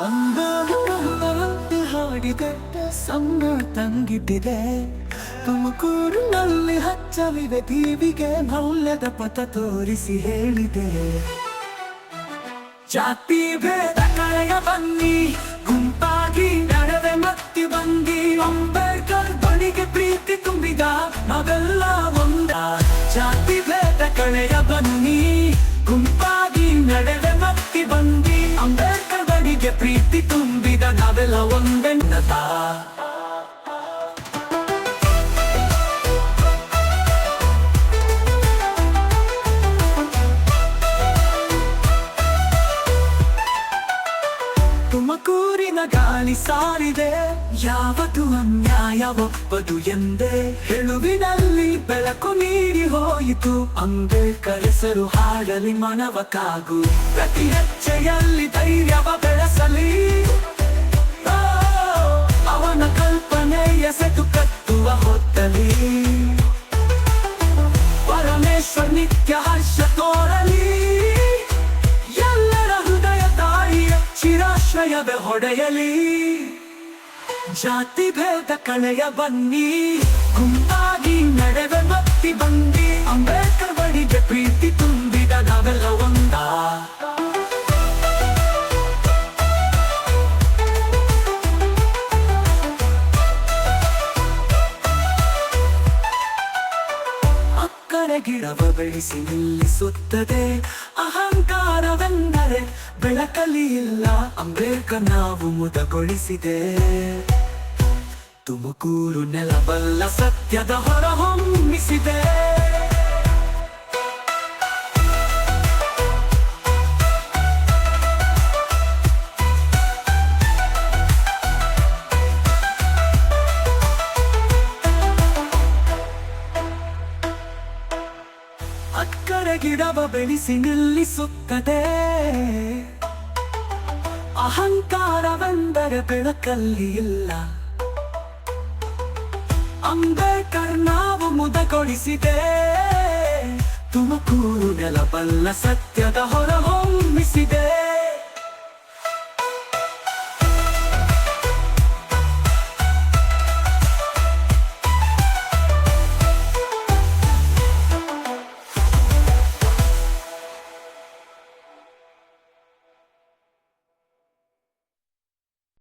ಅಂಬಾರಂತೆ ಹಾಡಿದೆ ಸಣ್ಣ ತಂಗಿಟ್ಟಿದೆ. ತುಮಕೂರಿನಲ್ಲಿ ಹಚ್ಚಲಿದೆ ದೀವಿಗೆ ಮೌಲ್ಯದ ಪಥ ತೋರಿಸಿ ಹೇಳಿದೆ. ಜಾತಿ ಭೇದ ಕಳೆಯ ಬನ್ನಿ, ಗುಂಪಾಗಿ ನಡೆದೆ ಮತ್ತಿ ಬಂದಿ. ಅಂಬೇಡ್ಕರ್ ಬಳಿಗೆ ಪ್ರೀತಿ ತುಂಬಿದ ನಾವೆಲ್ಲ ಪ್ರೀತಿ ತುಂಬಿದ ನಾವೆಲ್ಲ ಒಂದೆನ್ನತ ತುಮಕೂರಿನ ಗಾಳಿ ಸಾರಿದೆ, ಯಾವತ್ತು ಅನ್ಯಾಯ ಒಪ್ಪದು ಎಂದೇ. ಹೆಳುವಿನಲ್ಲಿ ಬೆಳಕು ನೀಡಿ ಹೋಯಿತು, ಅಂಬೇಡ್ಕರ್ ಹೆಸರು ಹಾಡಲಿ ಮನವ ಕಾಗು ಪ್ರತಿ ಹೆಜ್ಜೆಯಲ್ಲಿ ಧೈರ್ಯವ ಹರ್ಷ ತೋರಲಿ ಎಲ್ಲರ ಹೃದಯ ತಾಯಿಯ ಚಿರಾಶ್ರಯವೇ ಹೊಡೆಯಲಿ. ಜಾತಿ ಭೇದ ಕಳೆಯ ಬನ್ನಿ. ಅಕ್ಕರೆ ಗಿಡವ ಬೆಳೆಸಿ ನಿಲ್ಲಿಸುತ್ತದೆ. ಅಹಂಕಾರವೆಂದರೆ ಬೆಳಕಲಿ ಇಲ್ಲ ಅಂಬೇಡ್ಕರ್ ನಾವು ಮುದಗೊಳಿಸಿದೆ. ತುಮಕೂರು ನೆಲಬಲ್ಲ ಸತ್ಯದ ಹೊರಹೊಮ್ಮಿಸಿದೆ ಅಕ್ಕರೆ ಗಿಡವ ಬೆಳೆಸಿ ನಿಲ್ಲಿಸುತ್ತದೆ. ಅಹಂಕಾರವೆಂದರೆ ಬೆಳಕಲ್ಲಿ ಇಲ್ಲ. ಅಂಬೇಡ್ಕರ್ ನಾವು ಮುದಗೊಳಿಸಿದೆ. ತುಮಕೂರು ನೆಲಬಲ್ಲ ಸತ್ಯದ ಹೊರಹೊಮ್ಮಿಸಿದೆ